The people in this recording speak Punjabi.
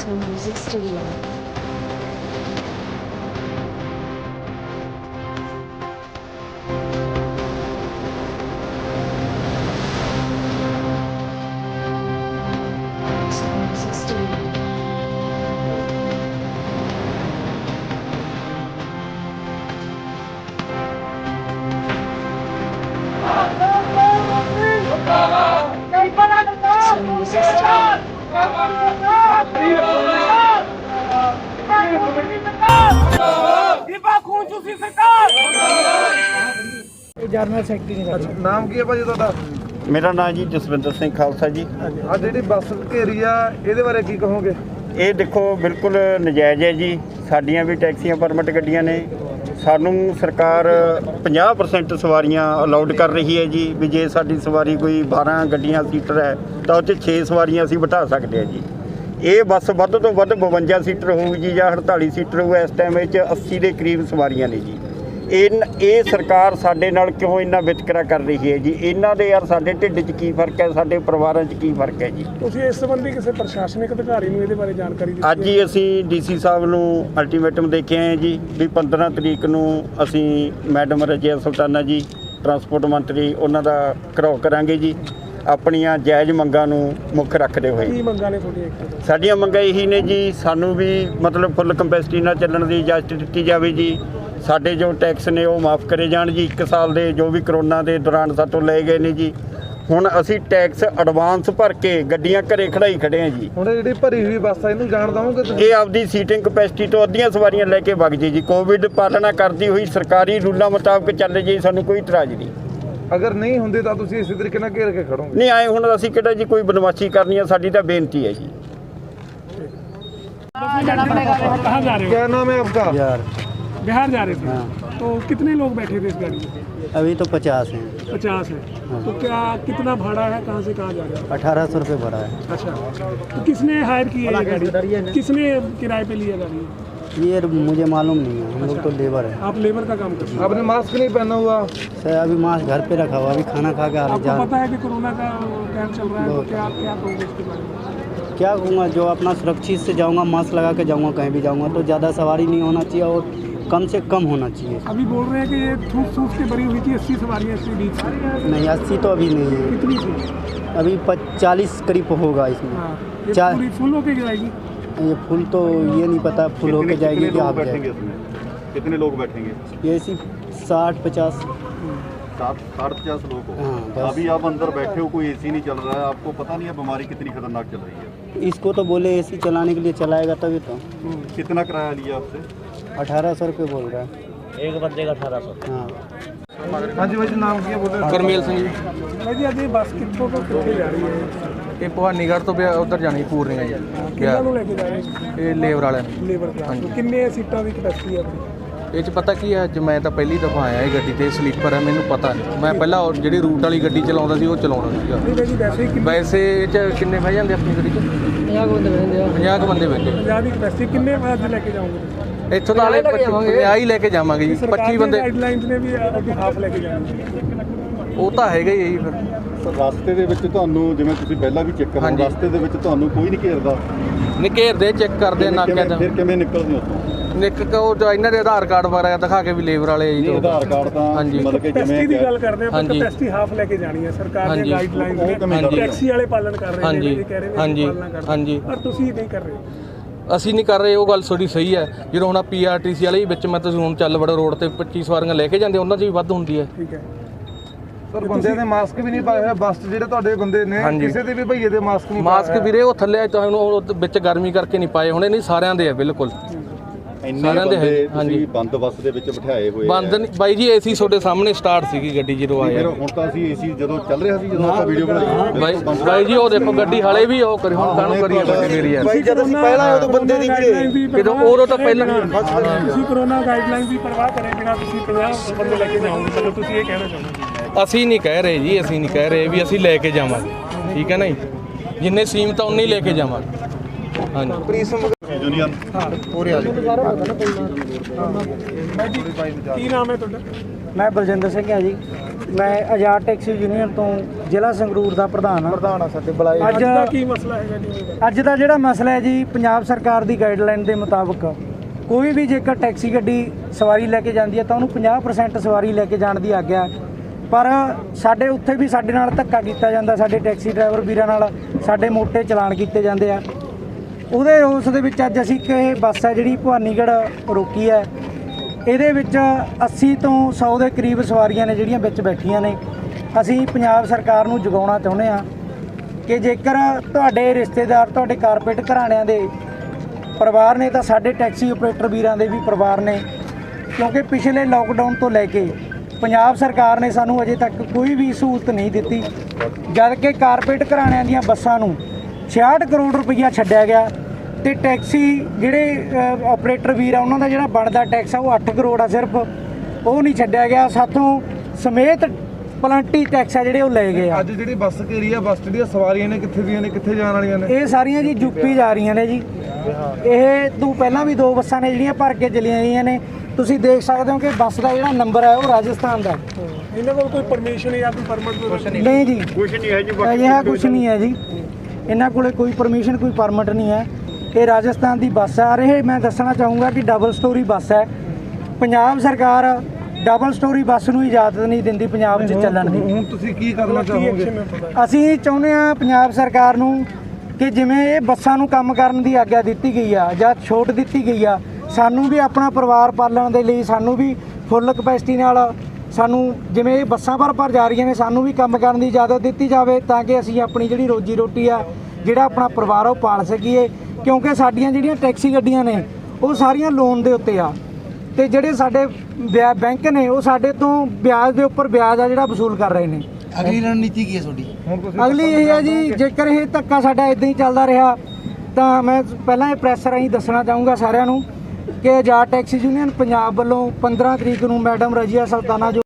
Maximum Music Studio. General secretary ਨੇ ਅੱਛਾ ਨਾਮ ਕੀ ਹੈ ਭਾਜੀ ਤੁਹਾਡਾ? ਮੇਰਾ ਨਾਮ ਜੀ ਜਸਵਿੰਦਰ ਸਿੰਘ ਖਾਲਸਾ ਜੀ। ਆ ਜਿਹੜੀ ਬੱਸ ਘੇਰੀ ਆ ਇਹਦੇ ਬਾਰੇ ਕੀ ਕਹੋਗੇ? ਇਹ ਦੇਖੋ ਬਿਲਕੁਲ ਨਜਾਇਜ਼ ਹੈ ਜੀ। ਸਾਡੀਆਂ ਵੀ ਟੈਕਸੀਆਂ ਪਰਮਿਟ ਗੱਡੀਆਂ ਨੇ। ਸਾਨੂੰ ਸਰਕਾਰ 50% ਸਵਾਰੀਆਂ ਅਲਾਉਡ ਕਰ ਰਹੀ ਹੈ ਜੀ। ਵੀ ਜੇ ਸਾਡੀ ਸਵਾਰੀ ਕੋਈ 12 ਗੱਡੀਆਂ ਸੀਟਰ ਹੈ ਤਾਂ ਉਹ 'ਚ 6 ਸਵਾਰੀਆਂ ਅਸੀਂ ਬਿਠਾ ਸਕਦੇ ਹਾਂ ਜੀ। ਇਹ ਬੱਸ ਵੱਧ ਤੋਂ ਵੱਧ 52 ਸੀਟਰ ਹੋਊਗੀ ਜੀ ਜਾਂ 48 ਸੀਟਰ ਹੋਊ ਇਸ ਟਾਈਮ ਵਿੱਚ 80 ਦੇ ਕਰੀਬ ਸਵਾਰੀਆਂ ਨੇ ਜੀ। ਇਹ ਇਹ ਸਰਕਾਰ ਸਾਡੇ ਨਾਲ ਕਿਉਂ ਇੰਨਾ ਵਿਤਕਰਾ ਕਰ ਰਹੀ ਹੈ ਜੀ? ਇਹਨਾਂ ਦੇ ਯਾਰ ਸਾਡੇ ਢਿੱਡ 'ਚ ਕੀ ਫ਼ਰਕ ਹੈ? ਸਾਡੇ ਪਰਿਵਾਰਾਂ 'ਚ ਕੀ ਫ਼ਰਕ ਹੈ ਜੀ? ਤੁਸੀਂ ਇਸ ਸੰਬੰਧੀ ਕਿਸੇ ਪ੍ਰਸ਼ਾਸਨਿਕ ਅਧਿਕਾਰੀ ਨੂੰ ਇਹਦੇ ਬਾਰੇ ਜਾਣਕਾਰੀ ਦਿੱਤੀ ਅੱਜ ਹੀ ਅਸੀਂ ਡੀਸੀ ਸਾਹਿਬ ਨੂੰ ਅਲਟੀਮੇਟਮ ਦੇ ਕੇ ਆਏ ਹਾਂ ਜੀ ਵੀ 15 ਤਰੀਕ ਨੂੰ ਅਸੀਂ ਮੈਡਮ ਰਜੀਆ ਸੁਲਤਾਨਾ ਜੀ ਟਰਾਂਸਪੋਰਟ ਮੰਤਰੀ ਉਹਨਾਂ ਦਾ ਘਰੋ ਕਰਾਂਗੇ ਜੀ। ਆਪਣੀਆਂ ਜਾਇਜ਼ ਮੰਗਾਂ ਨੂੰ ਮੁੱਖ ਰੱਖਦੇ ਹੋਏ। ਕੀ ਮੰਗਾਂ ਨੇ ਤੁਹਾਡੀਆਂ ਸਾਡੀਆਂ ਮੰਗਾਂ ਇਹੀ ਨੇ ਜੀ ਸਾਨੂੰ ਵੀ ਮਤਲਬ ਫੁੱਲ ਕੰਪੈਸਿਟੀ ਨਾਲ ਚੱਲਣ ਦੀ ਇਜਾਜ਼ਤ ਦਿੱਤੀ ਜਾਵੇ ਜੀ। ਸਾਡੇ ਜੋ ਟੈਕਸ ਨੇ ਉਹ ਮਾਫ ਕਰੇ ਜਾਣ ਜੀ 1 ਸਾਲ ਦੇ ਜੋ ਵੀ ਕਰੋਨਾ ਦੇ ਦੌਰਾਨ ਸਾਤੋਂ ਲਏ ਗਏ ਨੇ ਜੀ। ਹੁਣ ਅਸੀਂ ਟੈਕਸ ਐਡਵਾਂਸ ਭਰ ਕੇ ਗੱਡੀਆਂ ਘਰੇ ਖੜਾਈ ਖੜੇ ਆ ਜੀ। ਹੁਣ ਜਿਹੜੀ ਭਰੀ ਹੋਈ ਬੱਸ ਆ ਇਹਨੂੰ ਜਾਣ ਦਵੋਗੇ ਤੁਸੀਂ? ਇਹ ਆਪਦੀ ਸੀਟਿੰਗ ਕਪੈਸਿਟੀ ਤੋਂ ਅੱਧੀਆਂ ਸਵਾਰੀਆਂ ਲੈ ਕੇ ਵਗ ਜੀ ਜੀ। ਕੋਵਿਡ ਪਾਲਣਾ ਕਰਦੀ ਹੋਈ ਸਰਕਾਰੀ ਰੂਲਾਂ ਮੁਤਾਬਕ ਚੱਲ ਜੀ ਸਾਨੂੰ ਕੋਈ ਇਤਰਾਜ਼ ਨਹੀਂ। ਅਗਰ ਨਹੀਂ ਹੁੰਦੇ ਤਾਂ ਤੁਸੀਂ ਇਸੇ ਤਰੀਕੇ ਨਾਲ ਘੇਰ ਕੇ ਖੜੋਗੇ। ਨਹੀਂ ਆਏ ਹੁਣ ਅਸੀਂ ਕਿਹੜਾ ਜੀ ਕੋਈ ਬਦਮਾਸ਼ੀ ਕਰਨੀ ਆ ਸਾਡੀ ਤਾਂ ਬੇਨਤੀ ਹੈ ਜੀ। ਕਹਾਂ ਜਾ ਆਪਕਾ? बिहार जा रहे थे? हाँ। तो कितने लोग बैठे थे इस गाड़ी में? अभी तो पचास हैं। पचास है। तो क्या कितना भाड़ा है? कहाँ से कहाँ जा रहे अठारह सौ रुपये भाड़ा है। अच्छा। तो किसने हायर की है ये गाड़ी? किसने किराए पे लिया गाड़ी? ये मुझे मालूम नहीं है। हम लोग तो लेबर है। आप लेबर का काम करते हैं। आपने मास्क नहीं पहना हुआ? सर अभी मास्क घर पे रखा हुआ अभी खाना खा के आ रहे आपको पता है कि कोरोना का टाइम चल रहा है तो क्या क्या कहोगे इसके बारे में? क्या कहूँगा जो अपना सुरक्षित से जाऊँगा मास्क लगा के जाऊँगा कहीं भी जाऊँगा तो ज़्यादा सवारी नहीं होना चाहिए और कम से कम होना चाहिए। अभी बोल रहे हैं कि ये ठूस ठूस के भरी हुई थी अस्सी सवारियाँ इसके बीच में नहीं अस्सी तो अभी नहीं है। कितनी थी? अभी चालीस करीब होगा इसमें। हाँ ये चार- पूरी फुल होके जाएगी ये फुल तो ये नहीं पता फुल होके जाएगी कि जाएगी। उसमें कितने लोग बैठेंगे? ये ऐसी साठ पचास। साठ साठ पचास लोग हो। हाँ, अभी आप अंदर बैठे हो कोई एसी नहीं चल रहा है। आपको पता नहीं है बीमारी कितनी खतरनाक चल रही है। इसको तो बोले एसी चलाने के लिए चलाएगा तभी तो कितना किराया लिया आपसे अठारह सौ रुपये बोल रहा है एक बंदे का अठारह सौ हाँ हाँ जी भाई नाम क्या बोल रहे हैं ਗੁਰਮੇਲ ਸਿੰਘ ਜੀ भाई जी अभी बस कितों को कितने जा रही है ਇਹ ਭਵਾਨੀਗੜ੍ਹ ਤੋਂ ਉਧਰ ਜਾਣੀ ਪੂਰਨੀਆਂ ਜੀ ਕਿੰਨਾਂ ਨੂੰ ਲੈ ਕੇ ਜਾ ਰਹੇ ਹੋ? ਇਹ ਲੇਬਰ ਵਾਲਿਆਂ ਨੂੰ ਲੇਬਰ ਕਲਾਸ ਨੂੰ ਕਿੰਨੇ ਸੀਟਾਂ ਦੀ ਕਪੈਸਿਟੀ ਹੈ ਆਪਣੀ ਇਹ ਚ ਪਤਾ ਕੀ ਹੈ ਅੱਜ ਮੈਂ ਤਾਂ ਪਹਿਲੀ ਦਫਾ ਆਇਆ ਇਹ ਗੱਡੀ ਤੇ ਸਲੀਪਰ ਹੈ ਮੈਨੂੰ ਪਤਾ ਨਹੀਂ। ਮੈਂ ਪਹਿਲਾਂ ਉਹ ਜਿਹੜੀ ਰੂਟ ਵਾਲੀ ਗੱਡੀ ਚਲਾਉਂਦਾ ਸੀ ਉਹ ਚਲਾਉਣਾ ਸੀਗਾ। ਨਹੀਂ ਜੀ ਵੈਸੇ ਹੀ ਕਿੰਨੇ ਵੈਸੇ ਇਹ ਚ ਕਿੰਨੇ ਬਹਿ ਜਾਂਦੇ ਆਪਣੀ ਗੱਡੀ ਚ? 50 ਕੁ ਬੰਦੇ ਬਹਿੰਦੇ 50 ਕੁ ਬੰਦੇ ਬਹਿੰਦੇ 50 ਦੀ ਕਪੈਸਿਟੀ ਕਿੰਨੇ ਅੱਜ ਲੈ ਕੇ ਜਾਓਗੇ ਇੱਥੋਂ ਤਾਂ ਹਾਲੇ 50 ਹੀ ਲੈ ਕੇ ਜਾਵਾਂਗੇ ਜੀ 25 ਬੰਦੇ ਗਾਈਡਲਾਈਨਸ ਨੇ ਵੀ ਅੱਗੇ ਹਾਫ ਲੈ ਕੇ ਜਾਣੀ ਉਹ ਤਾਂ ਹੈਗਾ ਹੀ ਹੈ ਜੀ ਫਿਰ। ਰਸਤੇ ਦੇ ਵਿੱਚ ਤੁਹਾਨੂੰ ਜਿਵੇਂ ਤੁਸੀਂ ਪਹਿਲਾਂ ਵੀ ਚੈੱਕ ਕਰੋ ਹਾਂਜੀ। ਰਸਤੇ ਦੇ ਵਿੱਚ ਤੁਹਾਨੂੰ ਕੋਈ ਨਹੀਂ ਘੇਰਦਾ। ਨਿਕੇਰਦੇ ਚੈੱਕ ਕਰਦੇ ਆ ਨਾਕਿਆਂ ਕਿਵੇਂ- ਦਾ ਫਿਰ ਕਿਵੇਂ ਨਿਕਲਦੇ ਹੋ? ਉੱਥੋਂ? ਨਿਕ ਕੋ ਜੋ ਇਹਨਾਂ ਦੇ ਆਧਾਰ ਕਾਰਡ ਵਗੈਰਾ ਦਿਖਾ ਕੇ ਵੀ ਲੇਬਰ ਵਾਲੇ ਆ ਜੀ ਆਧਾਰ ਕਾਰਡ ਤਾਂ ਹਾਂਜੀ। ਮਤਲਬ ਕਿ ਕਪੈਸਿਟੀ ਦੀ ਜਿਵੇਂ ਗੱਲ ਕਰਦੇ ਆਪਾਂ ਹਾਂਜੀ। ਕਪੈਸਿਟੀ ਹਾਫ ਲੈ ਕੇ ਜਾਣੀ ਹੈ ਸਰਕਾਰ ਹਾਂਜੀ। ਦੀਆਂ ਗਾਈਡਲਾਈਨਸ ਉਹ ਨੇ ਕਿਵੇਂ ਟੈਕਸੀ ਵਾਲੇ ਪਾਲਣ ਕਰ ਰਹੇ ਨੇ ਹਾਂਜੀ। ਇਹ ਕਹਿ ਰਹੇ ਨੇ ਹਾਂਜੀ। ਅਸੀਂ ਪਾਲਣਾ ਕਰਦੇ ਹਾਂਜੀ। ਪਰ ਤੁਸੀਂ ਨਹੀਂ ਕਰ ਰਹੇ ਅਸੀਂ ਨਹੀਂ ਕਰ ਰਹੇ ਉਹ ਗੱਲ ਥੋੜੀ ਸਹੀ ਹੈ ਜਦੋਂ ਹੁਣ ਪੀਆਰਟੀਸੀ ਵਾਲੇ ਵੀ ਵਿੱਚ ਮੈਂ ਤੁਸੀਂ ਹੁਣ ਚੱਲ ਵੜੋ ਰੋਡ ਤੇ 25 ਸਵਾਰੀਆਂ ਲੈ ਕੇ ਜਾਂਦੇ ਉਹਨਾਂ 'ਚ ਵੀ ਵੱਧ ਹੁੰਦੀ ਹੈ ਠੀਕ ਹੈ ਸਰ ਬੰਦੇ ਨੇ ਮਾਸਕ ਵੀ ਨਹੀਂ ਪਾਏ ਹੋਏ ਬੱਸ 'ਚ ਜਿਹੜੇ ਤੁਹਾਡੇ ਬੰਦੇ ਨੇ ਹਾਂਜੀ। ਕਿਸੇ ਦੇ ਵੀ ਭਈਏ ਦੇ ਮਾਸਕ ਨਹੀਂ ਮਾਸਕ ਵੀਰੇ ਉਹ ਥੱਲੇ ਤੁਹਾਨੂੰ ਉਹ ਵਿੱਚ ਗਰਮੀ ਕਰਕੇ ਨਹੀਂ ਪਾਏ ਹੋਣੇ ਨਹੀਂ ਸਾਰਿਆਂ ਦੇ ਆ ਬਿਲਕੁਲ ਇੰਨੇ ਸਾਰਿਆਂ ਦੇ ਬੰਦੇ ਹਾਂਜੀ। ਤੁਸੀਂ ਬੰਦ ਬੱਸ ਦੇ ਵਿੱਚ ਬਿਠਾਏ ਹੋਏ। ਬੰਦ ਨਹੀਂ ਬਾਈ ਜੀ ਏਸੀ ਤੁਹਾਡੇ ਸਾਹਮਣੇ ਸਟਾਰਟ ਸੀਗੀ ਗੱਡੀ ਜਦੋਂ ਆਏ ਫਿਰ। ਹੁਣ ਤਾਂ ਅਸੀਂ ਏਸੀ ਜਦੋਂ ਚੱਲ ਰਿਹਾ ਸੀ ਜਦੋਂ ਆਪਾਂ ਵੀਡੀਓ ਬਣਾਈ। ਬਾਈ ਬਾਈ ਜੀ ਉਹ ਦੇਖੋ ਗੱਡੀ ਹਾਲੇ ਵੀ ਉਹ ਕਰੀ ਹੁਣ ਕਾਹਨੂੰ ਕਰੀਏ ਗੱਡੀ ਮੇਰੀ ਯਾਰ। ਭਾਈ ਜਦ ਅਸੀਂ ਪਹਿਲਾਂ ਆਏ ਉਦੋਂ ਬੰਦੇ ਦੀ ਵੀਰੇ ਕਿਦੋਂ ਉਦੋਂ ਤਾਂ ਪਹਿਲਾਂ ਤੁਸੀਂ ਕਰੋਨਾ ਗਾਈਡਲਾਈਨ ਦੀ ਪਰਵਾਹ ਕਰੇ ਬਿਨਾ ਤੁਸੀਂ 50 ਬੰਦੇ ਲੈ ਕੇ ਜਾਓਗੇ ਚਲੋ ਤੁਸੀਂ ਇਹ ਕਹਿਣਾ ਚਾਹੁੰਦੇ ਅਸੀਂ ਨਹੀਂ ਕਹਿ ਰਹੇ ਜੀ ਅਸੀਂ ਨਹੀਂ ਕਹਿ ਰਹੇ ਵੀ ਅਸੀਂ ਲੈ ਕੇ ਜਾਵਾਂਗੇ। ਠੀਕ ਹੈ ਨਾ ਜੀ? ਜਿੰਨੇ ਸੀਮਤ ਆ ਉਨੇ ਹੀ ਲੈ ਕੇ ਜਾਵਾਂਗੇ। ਮੈਂ ਬਲਜਿੰਦਰ ਸਿੰਘ ਹਾਂ ਜੀ। ਮੈਂ ਆਜ਼ਾਦ ਟੈਕਸੀ ਯੂਨੀਅਨ ਤੋਂ ਜ਼ਿਲ੍ਹਾ ਸੰਗਰੂਰ ਦਾ ਪ੍ਰਧਾਨ ਹਾਂ। ਪ੍ਰਧਾਨ ਆ ਸਾਡੇ ਬਲਾਈ ਅੱਜ ਦਾ ਕੀ ਮਸਲਾ ਹੈਗਾ ਜੀ? ਅੱਜ ਦਾ ਜਿਹੜਾ ਮਸਲਾ ਹੈ ਜੀ ਪੰਜਾਬ ਸਰਕਾਰ ਦੀ ਗਾਈਡਲਾਈਨ ਦੇ ਮੁਤਾਬਕ ਕੋਈ ਵੀ ਜੇਕਰ ਟੈਕਸੀ ਗੱਡੀ ਸਵਾਰੀ ਲੈ ਕੇ ਜਾਂਦੀ ਹੈ ਤਾਂ ਉਹਨੂੰ 50% ਸਵਾਰੀ ਲੈ ਕੇ ਜਾਣ ਦੀ ਆਗਿਆ ਪਰ ਸਾਡੇ ਉੱਥੇ ਵੀ ਸਾਡੇ ਨਾਲ ਧੱਕਾ ਕੀਤਾ ਜਾਂਦਾ ਸਾਡੇ ਟੈਕਸੀ ਡਰਾਈਵਰ ਵੀਰਾਂ ਨਾਲ ਸਾਡੇ ਮੋਟੇ ਚਲਾਨ ਕੀਤੇ ਜਾਂਦੇ ਆ। ਉਹਦੇ ਰੋਸ ਦੇ ਵਿੱਚ ਅੱਜ ਅਸੀਂ ਇੱਕ ਇਹ ਬੱਸ ਹੈ ਜਿਹੜੀ ਭਵਾਨੀਗੜ੍ਹ ਰੋਕੀ ਹੈ। ਇਹਦੇ ਵਿੱਚ 80 ਤੋਂ 100 ਦੇ ਕਰੀਬ ਸਵਾਰੀਆਂ ਨੇ ਜਿਹੜੀਆਂ ਵਿੱਚ ਬੈਠੀਆਂ ਨੇ। ਅਸੀਂ ਪੰਜਾਬ ਸਰਕਾਰ ਨੂੰ ਜਗਾਉਣਾ ਚਾਹੁੰਦੇ ਹਾਂ ਕਿ ਜੇਕਰ ਤੁਹਾਡੇ ਰਿਸ਼ਤੇਦਾਰ, ਤੁਹਾਡੇ ਕਾਰਪੋਰੇਟ ਘਰਾਣਿਆਂ ਦੇ ਪਰਿਵਾਰ ਨੇ ਤਾਂ ਸਾਡੇ ਟੈਕਸੀ ਆਪਰੇਟਰ ਵੀਰਾਂ ਦੇ ਵੀ ਪਰਿਵਾਰ ਨੇ। ਕਿਉਂਕਿ ਪਿਛਲੇ ਲੋਕਡਾਊਨ ਤੋਂ ਲੈ ਕੇ ਪੰਜਾਬ ਸਰਕਾਰ ਨੇ ਸਾਨੂੰ ਅਜੇ ਤੱਕ ਕੋਈ ਵੀ ਸਹੂਲਤ ਨਹੀਂ ਦਿੱਤੀ। ਜਦ ਕਿ ਕਾਰਪੋਰੇਟ ਘਰਾਣਿਆਂ ਦੀਆਂ ਬੱਸਾਂ ਨੂੰ 66 ਕਰੋੜ ਰੁਪਈਆ ਛੱਡਿਆ ਗਿਆ ਤੇ ਟੈਕਸੀ ਜਿਹੜੇ ਆਪਰੇਟਰ ਵੀਰ ਆ ਉਹਨਾਂ ਦਾ ਜਿਹੜਾ ਬਣਦਾ ਟੈਕਸ ਆ ਉਹ 8 ਕਰੋੜ ਆ ਸਿਰਫ। ਉਹ ਨਹੀਂ ਛੱਡਿਆ ਗਿਆ। ਸਾਥੋਂ ਸਮੇਤ ਪਲੰਟੀ ਟੈਕਸ ਆ ਜਿਹੜੇ ਉਹ ਲਏ ਗਏ ਆ। ਅੱਜ ਜਿਹੜੀ ਬੱਸ ਘੇਰੀ ਆ ਬੱਸ ਜਿਹੜੀਆਂ ਸਵਾਰੀਆਂ ਨੇ ਕਿੱਥੇ ਦੀਆਂ ਨੇ ਕਿੱਥੇ ਜਾਣ ਵਾਲੀਆਂ ਨੇ? ਇਹ ਸਾਰੀਆਂ ਜੀ ਯੂਪੀ ਜਾ ਰਹੀਆਂ ਨੇ ਜੀ। ਇਹ ਤੋਂ ਪਹਿਲਾਂ ਵੀ ਦੋ ਬੱਸਾਂ ਨੇ ਜਿਹੜੀਆਂ ਭਰ ਕੇ ਚਲੀਆਂ ਗਈਆਂ ਨੇ। ਤੁਸੀਂ ਦੇਖ ਸਕਦੇ ਹੋ ਕਿ ਬੱਸ ਦਾ ਜਿਹੜਾ ਨੰਬਰ ਹੈ ਉਹ ਰਾਜਸਥਾਨ ਦਾ। ਇਹਨਾਂ ਕੋਲ ਕੋਈ ਪਰਮਿਸ਼ਨ ਜਾਂ ਕੋਈ ਪਰਮਿਟ ਨਹੀਂ। ਜੀ। ਕੁਝ ਨਹੀਂ ਹੈ ਜੀ ਅਜਿਹਾ ਕੁਝ ਨਹੀਂ ਹੈ ਜੀ। ਇਹਨਾਂ ਕੋਲੇ ਕੋਈ ਪਰਮਿਸ਼ਨ ਕੋਈ ਪਰਮਿਟ ਨਹੀਂ ਹੈ। ਇਹ ਰਾਜਸਥਾਨ ਦੀ ਬੱਸ ਹੈ। ਔਰ ਇਹ ਮੈਂ ਦੱਸਣਾ ਚਾਹੂੰਗਾ ਕਿ ਡਬਲ ਸਟੋਰੀ ਬੱਸ ਹੈ। ਪੰਜਾਬ ਸਰਕਾਰ ਡਬਲ ਸਟੋਰੀ ਬੱਸ ਨੂੰ ਇਜਾਜ਼ਤ ਨਹੀਂ ਦਿੰਦੀ ਪੰਜਾਬ 'ਚ ਚੱਲਣ ਦੀ। ਹੁਣ ਤੁਸੀਂ ਕੀ ਕਰਨਾ ਚਾਹੋਗੇ? ਅਸੀਂ ਚਾਹੁੰਦੇ ਹਾਂ ਪੰਜਾਬ ਸਰਕਾਰ ਨੂੰ ਕਿ ਜਿਵੇਂ ਇਹ ਬੱਸਾਂ ਨੂੰ ਕੰਮ ਕਰਨ ਦੀ ਆਗਿਆ ਦਿੱਤੀ ਗਈ ਆ ਜਾਂ ਛੋਟ ਦਿੱਤੀ ਗਈ ਆ ਸਾਨੂੰ ਵੀ ਆਪਣਾ ਪਰਿਵਾਰ ਪਾਲਣ ਦੇ ਲਈ ਸਾਨੂੰ ਵੀ ਫੁੱਲ ਕਪੈਸਿਟੀ ਨਾਲ ਸਾਨੂੰ ਜਿਵੇਂ ਇਹ ਬੱਸਾਂ ਭਰ ਭਰ ਜਾ ਰਹੀਆਂ ਨੇ ਸਾਨੂੰ ਵੀ ਕੰਮ ਕਰਨ ਦੀ ਇਜਾਜ਼ਤ ਦਿੱਤੀ ਜਾਵੇ ਤਾਂ ਕਿ ਅਸੀਂ ਆਪਣੀ ਜਿਹੜੀ ਰੋਜੀ ਰੋਟੀ ਆ ਜਿਹੜਾ ਆਪਣਾ ਪਰਿਵਾਰ ਉਹ ਪਾਲ ਸਕੀਏ। ਕਿਉਂਕਿ ਸਾਡੀਆਂ ਜਿਹੜੀਆਂ ਟੈਕਸੀ ਗੱਡੀਆਂ ਨੇ ਉਹ ਸਾਰੀਆਂ ਲੋਨ ਦੇ ਉੱਤੇ ਆ। ਤੇ ਜਿਹੜੇ ਸਾਡੇ ਵਿਆ- ਬੈਂਕ ਨੇ ਉਹ ਸਾਡੇ ਤੋਂ ਵਿਆਜ ਦੇ ਉੱਪਰ ਵਿਆਜ ਆ ਜਿਹੜਾ ਵਸੂਲ ਕਰ ਰਹੇ ਨੇ। ਅਗਲੀ ਰਣਨੀਤੀ ਕੀ ਹੈ ਤੁਹਾਡੀ? ਅਗਲੀ ਇਹ ਹੈ ਜੀ ਜੇਕਰ ਇਹ ਧੱਕਾ ਸਾਡਾ ਇਦਾਂ ਹੀ ਚੱਲਦਾ ਰਿਹਾ ਤਾਂ ਮੈਂ ਪਹਿਲਾਂ ਇਹ ਪ੍ਰੈਸ ਰਾਹੀਂ ਦੱਸਣਾ ਚਾਹੂੰਗਾ ਸਾਰਿਆਂ ਨੂੰ ਕਿ ਆਜ਼ਾਦ ਟੈਕਸੀ ਯੂਨੀਅਨ ਪੰਜਾਬ ਵੱਲੋਂ 15 ਤਰੀਕ ਨੂੰ ਮੈਡਮ ਰਜੀਆ ਸੁਲਤਾਨਾ ਜੋ